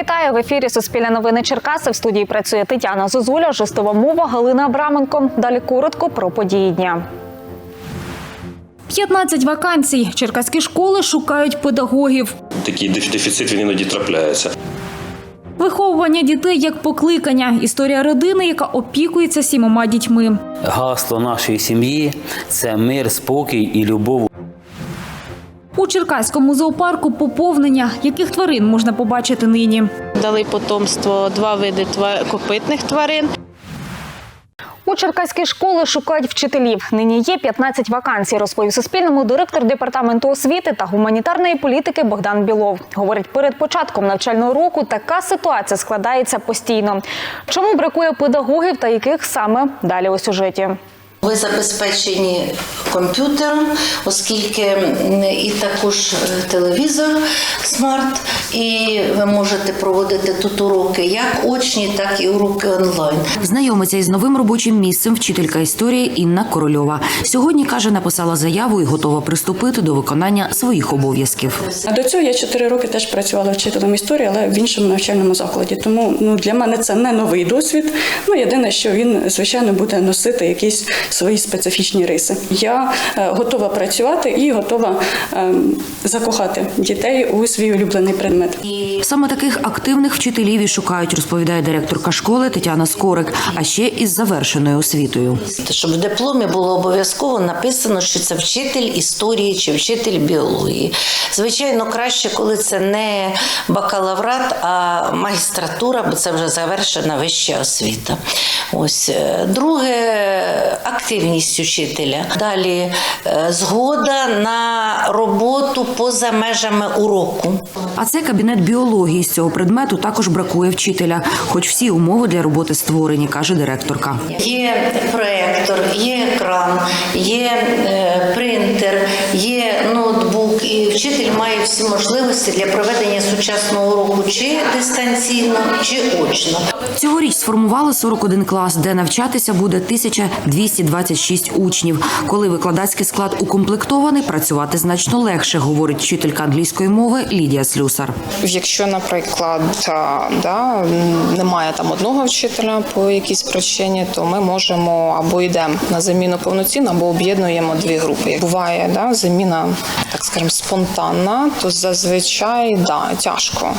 Вітаю в ефірі Суспільне новини Черкаси. В студії працює Тетяна Зозуля, жестова мова Галина Абраменко. Далі коротко про події дня. 15 вакансій. Черкаські школи шукають педагогів. Такий дефіцит він іноді трапляється. Виховування дітей як покликання. Історія родини, яка опікується сімома дітьми. Гасло нашої сім'ї це мир, спокій і любов. У Черкаському зоопарку поповнення. Яких тварин можна побачити нині? Дали потомство два види копитних тварин. У черкаській школи шукають вчителів. Нині є 15 вакансій, розповів Суспільному директор департаменту освіти та гуманітарної політики Богдан Білов. Говорить, перед початком навчального року така ситуація складається постійно. Чому бракує педагогів та яких саме далі у сюжеті? Ви забезпечені комп'ютером, оскільки і також е, телевізор смарт, і ви можете проводити тут уроки як очні, так і уроки онлайн. Знайомиться із новим робочим місцем вчителька історії Інна Корольова. Сьогодні каже, написала заяву і готова приступити до виконання своїх обов'язків. А До цього я 4 роки теж працювала вчителем історії, але в іншому навчальному закладі. Тому ну для мене це не новий досвід. Ну єдине, що він звичайно буде носити якісь свої специфічні риси. Я е, готова працювати і готова е, закохати дітей у свій улюблений предмет. Саме таких активних вчителів і шукають, розповідає директорка школи Тетяна Скорик, а ще із завершеною освітою. Щоб в дипломі було обов'язково написано, що це вчитель історії чи вчитель біології. Звичайно, краще, коли це не бакалаврат, а магістратура, бо це вже завершена вища освіта. Ось е, друге активність учителя. Далі е, згода на роботу поза межами уроку. А це кабінет біології. З цього предмету також бракує вчителя, хоч всі умови для роботи створені, каже директорка. Є проектор, є екран, є е, принтер, є ноутбук, і вчитель має всі можливості для проведення сучасного уроку чи дистанційно, чи очно. Цьогоріч сформували 41 клас, де навчатися буде 1226 учнів. Коли викладацький склад укомплектований, працювати значно легше, говорить вчителька англійської мови Лідія Слюсар. Якщо, наприклад, да, немає там одного вчителя по якійсь причині, то ми можемо або йдемо на заміну повноцінно, або об'єднуємо дві групи. Буває да, заміна, так спонтанна, то зазвичай да, тяжко.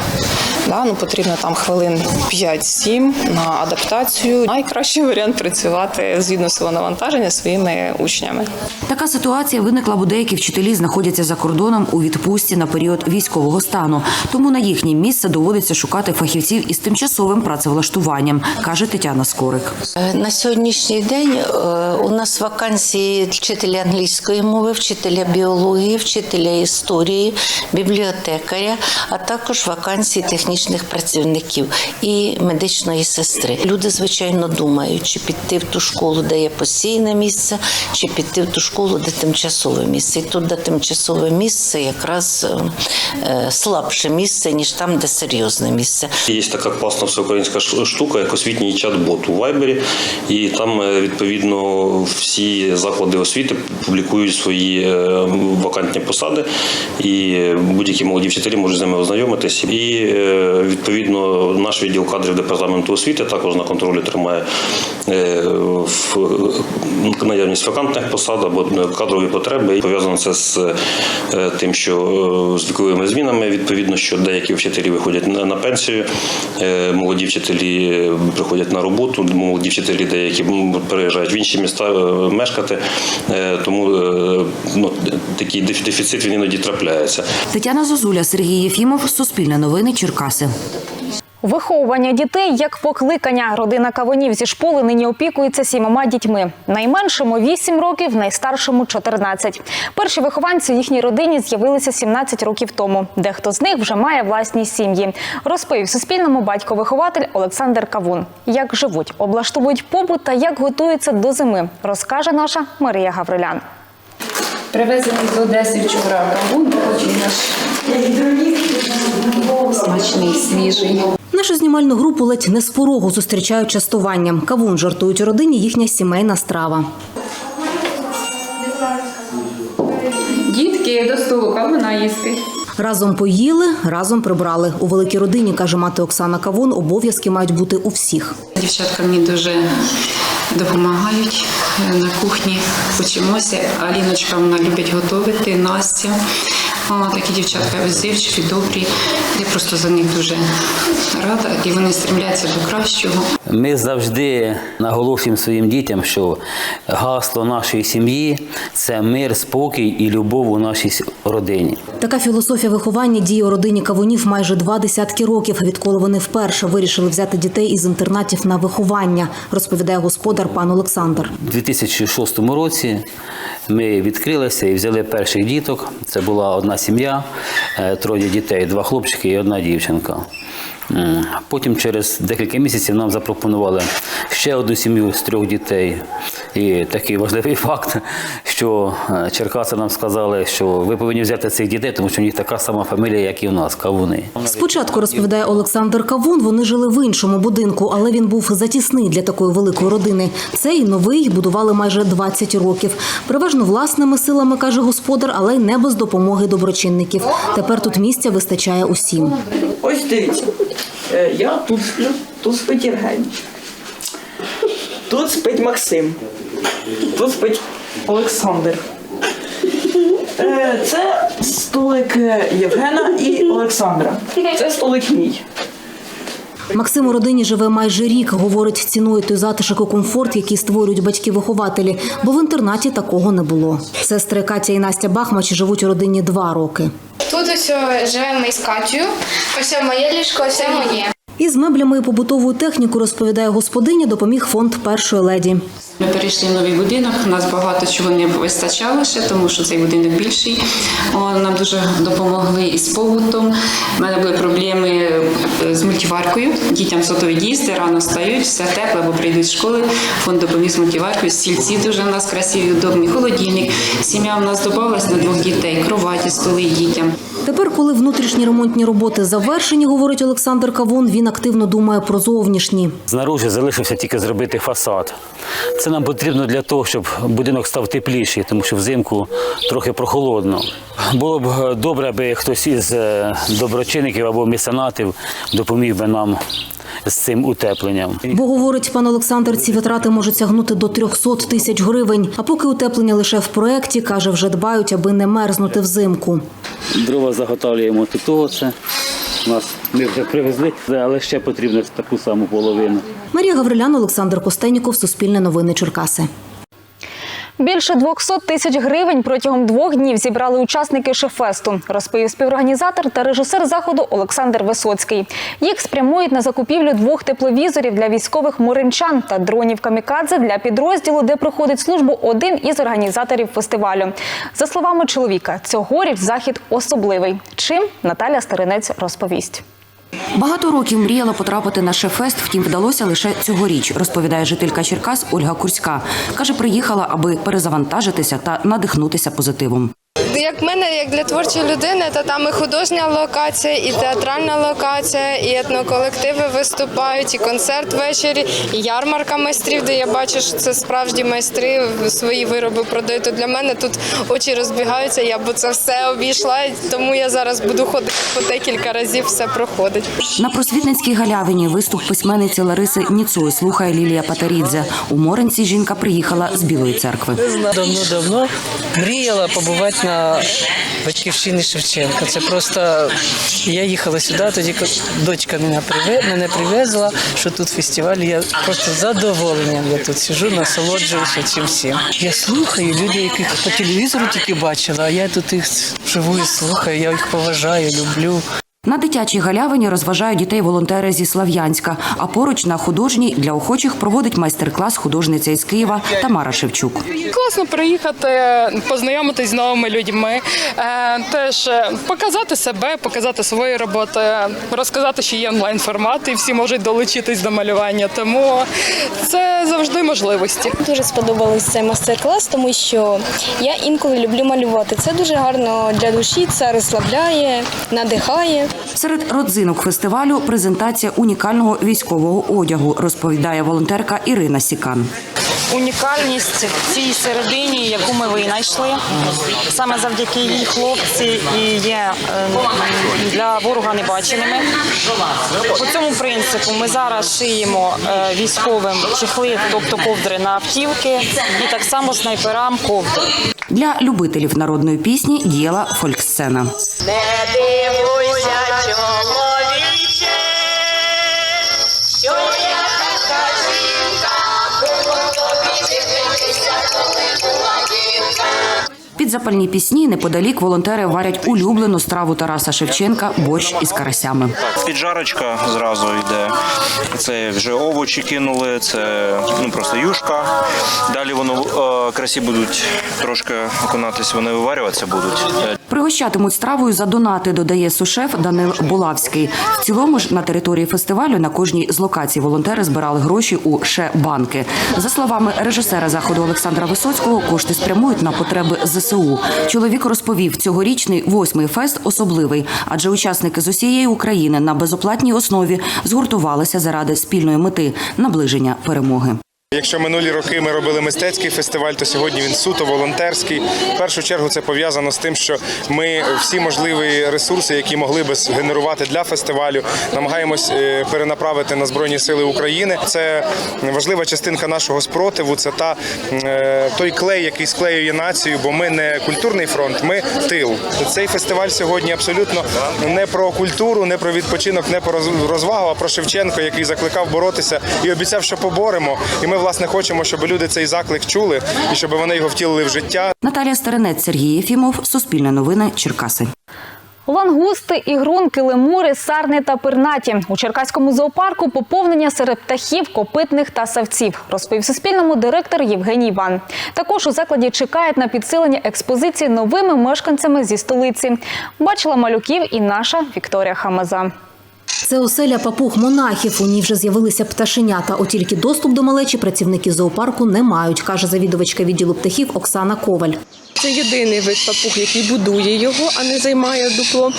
Да, ну, потрібно там хвилин 5-7 на адаптацію. Найкращий варіант працювати згідно свого навантаження своїми учнями. Така ситуація виникла, бо деякі вчителі знаходяться за кордоном у відпустці на період військового стану. Тому на їхнє місце доводиться шукати фахівців із тимчасовим працевлаштуванням, каже Тетяна Скорик. Е, На сьогоднішній день е, у нас вакансії вчителя англійської мови, вчителя біології, вчителя історії, бібліотекаря, а також вакансії технічних працівників і медичної сестри. Люди, звичайно, думають, чи піти в ту школу, де є постійне місце, чи піти в ту школу, де тимчасове місце. І тут, де тимчасове місце, якраз е, е, слабше місце, ніж там, де серйозне місце. Є така класна всеукраїнська штука, як освітній чат-бот у Вайбері, і там е, відповідно всі заклади освіти публікують свої вакантні посади, і будь-які молоді вчителі можуть з ними ознайомитись. І е, відповідно наш відділ кадрів департаменту освіти також на контролі тримає е, наявність вакантних посад або кадрові потреби. І Пов'язано це з е, тим, що з віковими змінами відповідно, що деякі вчителі виходять на пенсію, молоді вчителі приходять на роботу, молоді вчителі деякі переїжджають в інші міста мешкати. Тому ну, такий дефіцит він іноді трапляється. Тетяна Зозуля, Сергій Єфімов, Суспільне новини, Черкаси. Виховування дітей як покликання. Родина кавунів зі школи нині опікується сімома дітьми. Найменшому 8 років, найстаршому 14. Перші вихованці у їхній родині з'явилися 17 років тому. Дехто з них вже має власні сім'ї. Розповів Суспільному батько-вихователь Олександр Кавун. Як живуть, облаштовують побут та як готуються до зими, розкаже наша Марія Гаврилян. Привезений з Одеси вчора кавун, очень наш смачний, свіжий. Нашу знімальну групу ледь не з порогу зустрічають частуванням. Кавун жартують у родині їхня сімейна страва. Дітки до столу кавуна їсти. Разом поїли, разом прибрали. У великій родині, каже мати Оксана Кавун, обов'язки мають бути у всіх. Дівчатка мені дуже допомагають е, на кухні. Учимося. Аліночка вона любить готувати, Настя. О, такі дівчатка везивчі, добрі. Я просто за них дуже рада, і вони стремляться до кращого. Ми завжди наголошуємо своїм дітям, що гасло нашої сім'ї це мир, спокій і любов у нашій родині. Така філософія виховання діє у родині Кавунів майже два десятки років, відколи вони вперше вирішили взяти дітей із інтернатів на виховання, розповідає господар пан Олександр. У 2006 році ми відкрилися і взяли перших діток. Це була одна сім'я, е, троє дітей, два хлопчики і одна дівчинка. Потім через декілька місяців нам запропонували ще одну сім'ю з трьох дітей. І такий важливий факт, що е, Черкаси нам сказали, що ви повинні взяти цих дітей, тому що у них така сама фамілія, як і у нас, Кавуни. Спочатку розповідає Олександр Кавун. Вони жили в іншому будинку, але він був затісний для такої великої родини. Цей новий будували майже 20 років. Переважно власними силами каже господар, але й не без допомоги доброчинників. Тепер тут місця вистачає усім. Ось дивіться, е, я тут сплю, тут спить Євгеній. Тут спить Максим. Тут спить Олександр. Е, Це столик е, Євгена і Олександра. Це столик мій. Максим у родині живе майже рік. Говорить, цінує той затишок і комфорт, який створюють батьки-вихователі, бо в інтернаті такого не було. Сестри Катя і Настя Бахмачі живуть у родині два роки. Тут ось живемо ми з Катю. Ось моє ліжко, ось моє. Із меблями і побутовою технікою, розповідає господиня, допоміг фонд першої леді. Ми перейшли в новий будинок. Нас багато чого не вистачало ще, тому що цей будинок більший. Нам дуже допомогли із побутом. У мене були проблеми е, з мультиваркою. Дітям сотові їсти, рано стають, все тепло, бо прийдуть з школи. Фонд допоміг з мультиваркою. Стільці дуже у нас красиві, удобні, холодильник. Сім'я у нас додавалась на двох дітей, кроваті, столи дітям. Тепер, коли внутрішні ремонтні роботи завершені, говорить Олександр Кавун, він активно думає про зовнішні. Знаружі залишився тільки зробити фасад. Це нам потрібно для того, щоб будинок став тепліший, тому що взимку трохи прохолодно. Було б е, добре, аби хтось із е, доброчинників або меценатів допоміг би нам з цим утепленням. Бо говорить пан Олександр, ці витрати можуть сягнути до 300 тисяч гривень. А поки утеплення лише в проєкті, каже, вже дбають, аби не мерзнути взимку. Дрова заготовлюємо це. Нас ми вже привезли, але ще потрібно таку саму половину. Марія Гаврилян, Олександр Костеніков, Суспільне новини Черкаси. Більше 200 тисяч гривень протягом двох днів зібрали учасники шефесту, розповів співорганізатор та режисер заходу Олександр Висоцький. Їх спрямують на закупівлю двох тепловізорів для військових моринчан та дронів камікадзе для підрозділу, де проходить службу один із організаторів фестивалю. За словами чоловіка, цьогоріч захід особливий. Чим Наталя Старинець розповість. Багато років мріяла потрапити на шефест, втім вдалося лише цьогоріч, розповідає жителька Черкас Ольга Курська. Каже, приїхала, аби перезавантажитися та надихнутися позитивом. Як мене, як для творчої людини, то там і художня локація, і театральна локація, і етноколективи виступають, і концерт ввечері, і ярмарка майстрів, де я бачу, що це справжні майстри свої вироби продають. То для мене тут очі розбігаються. Я б це все обійшла, тому я зараз буду ходити по декілька разів, все проходить. На просвітницькій галявині виступ письменниці Лариси Ніцой слухає Лілія Патарідзе. У Моренці жінка приїхала з Білої церкви. Давно-давно мріяла побувати на батьківщині Шевченка. Це просто я їхала сюди, тоді дочка мене мене привезла, що тут фестиваль. Я просто задоволенням я тут сижу, насолоджуюся цим всім. Я слухаю людей, яких по телевізору тільки бачила, а я тут їх живу слухаю, я їх поважаю, люблю. На дитячій галявині розважають дітей волонтери зі Слав'янська, а поруч на художній для охочих проводить майстер-клас художниця із Києва Тамара Шевчук. Класно приїхати, познайомитись з новими людьми, е, теж е, показати себе, показати свої роботи, розказати, що є онлайн формат, і всі можуть долучитись до малювання. Тому це завжди можливості. Дуже сподобався цей майстер-клас, тому що я інколи люблю малювати. Це дуже гарно для душі, це розслабляє, надихає. Серед родзинок фестивалю презентація унікального військового одягу, розповідає волонтерка Ірина Сікан. Унікальність в цій середині, яку ми винайшли. Саме завдяки їй хлопці і є е, для ворога небаченими. По цьому принципу ми зараз шиємо е, військовим чехли, тобто ковдри на автівки, і так само снайперам ковдри. Для любителів народної пісні діяла фольк-сцена. Не дивуйся, чоловіче, що Під запальні пісні неподалік волонтери варять улюблену страву Тараса Шевченка борщ із карасями. Піджарочка зразу йде. Це вже овочі кинули, це ну просто юшка. Далі воно е, красі будуть трошки окунатись, вони виварюватися будуть. Пригощатимуть стравою за донати, додає сушеф Данил Булавський. В цілому ж на території фестивалю на кожній з локацій волонтери збирали гроші у ще банки. За словами режисера заходу Олександра Висоцького, кошти спрямують на потреби ЗСУ. Чоловік розповів, цьогорічний восьмий фест особливий, адже учасники з усієї України на безоплатній основі згуртувалися заради спільної мети наближення перемоги. Якщо минулі роки ми робили мистецький фестиваль, то сьогодні він суто волонтерський. В першу чергу це пов'язано з тим, що ми всі можливі ресурси, які могли би генерувати для фестивалю, намагаємось е, перенаправити на збройні сили України. Це важлива частинка нашого спротиву. Це та е, той клей, який склеює націю, бо ми не культурний фронт, ми тил. Цей фестиваль сьогодні абсолютно не про культуру, не про відпочинок, не про розвагу, а про Шевченко, який закликав боротися і обіцяв, що поборемо. І ми власне хочемо, щоб люди цей заклик чули і щоб вони його втілили в життя. Наталія Старинець, Сергій Єфімов, Суспільне новини, Черкаси. Лангусти, ігрунки, лемури, сарни та пернаті. У Черкаському зоопарку поповнення серед птахів, копитних та савців, розповів Суспільному директор Євгеній Іван. Також у закладі чекають на підсилення експозиції новими мешканцями зі столиці. Бачила малюків і наша Вікторія Хамаза. Це оселя папуг монахів. У ній вже з'явилися пташенята. От тільки доступ до малечі працівники зоопарку не мають, каже завідувачка відділу птахів Оксана Коваль. Це єдиний вид папуг, який будує його, а не займає дупло.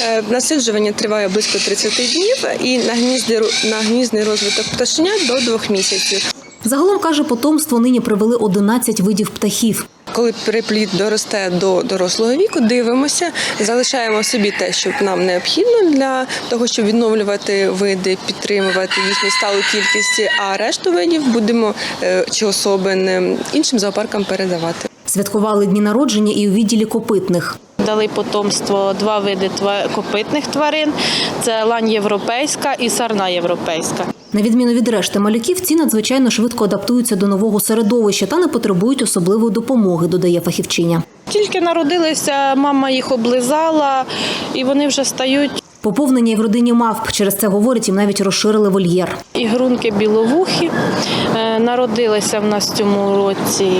Е, Насиджування триває близько 30 днів і на гнізді на гніздний розвиток пташенят до двох місяців. Загалом каже, потомство нині привели 11 видів птахів. Коли переплід доросте до дорослого віку, дивимося, залишаємо собі те, що нам необхідно для того, щоб відновлювати види, підтримувати їхню сталу кількість, а решту видів будемо е, чи особин іншим зоопаркам передавати. Святкували дні народження і у відділі копитних. Дали потомство два види копитних тварин: це лань європейська і сарна європейська. На відміну від решти малюків, ці надзвичайно швидко адаптуються до нового середовища та не потребують особливої допомоги, додає фахівчиня. Тільки народилися, мама їх облизала, і вони вже стають. Поповнення і в родині мавп. Через це говорить, їм навіть розширили вольєр. Ігрунки біловухі Е, народилися в нас в цьому році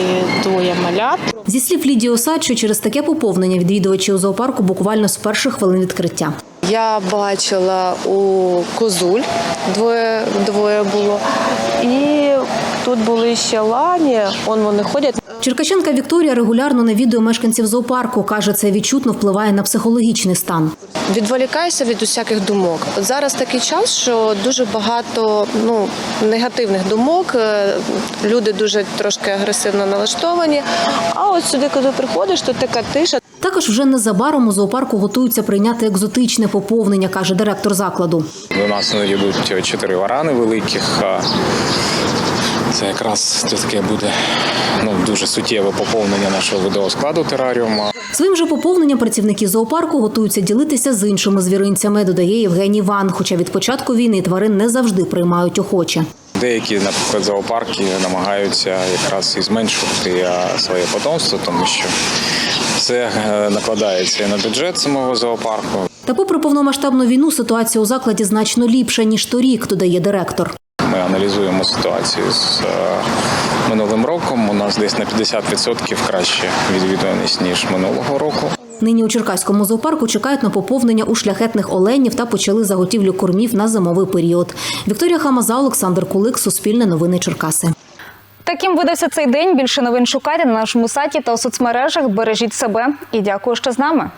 двоє малят. Зі слів Лідії Осадчої, через таке поповнення відвідувачі у зоопарку буквально з перших хвилин відкриття. Я бачила у козуль двоє, двоє було. І тут були ще лані, он вони ходять. Черкаченка Вікторія регулярно навідує мешканців зоопарку. каже, це відчутно впливає на психологічний стан. Відволікаюся від усяких думок. От зараз такий час, що дуже багато ну, негативних думок. е, Люди дуже трошки агресивно налаштовані. А от сюди, коли приходиш, то така тиша. Також вже незабаром у зоопарку готуються прийняти екзотичне поповнення, каже директор закладу. До нас іноді йдуть чотири варани великих. Це якраз це таке буде ну, дуже суттєве поповнення нашого видового складу тераріуму. Своїм же поповненням працівники зоопарку готуються ділитися з іншими звіринцями, додає Євгеній Іван. Хоча від початку війни тварин не завжди приймають охоче. Деякі, наприклад, зоопарки намагаються якраз і зменшувати своє потомство, тому що це е, накладається і на бюджет самого зоопарку. Та попри повномасштабну війну, ситуація у закладі значно ліпша ніж торік, додає директор. Аналізуємо ситуацію з е, минулим роком. У нас десь на 50% краще відвідуваність ніж минулого року. Нині у Черкаському зоопарку чекають на поповнення у шляхетних оленів та почали заготівлю кормів на зимовий період. Вікторія Хамаза, Олександр Кулик, Суспільне новини Черкаси. Таким видався цей день. Більше новин шукайте на нашому сайті та у соцмережах. Бережіть себе і дякую, що з нами.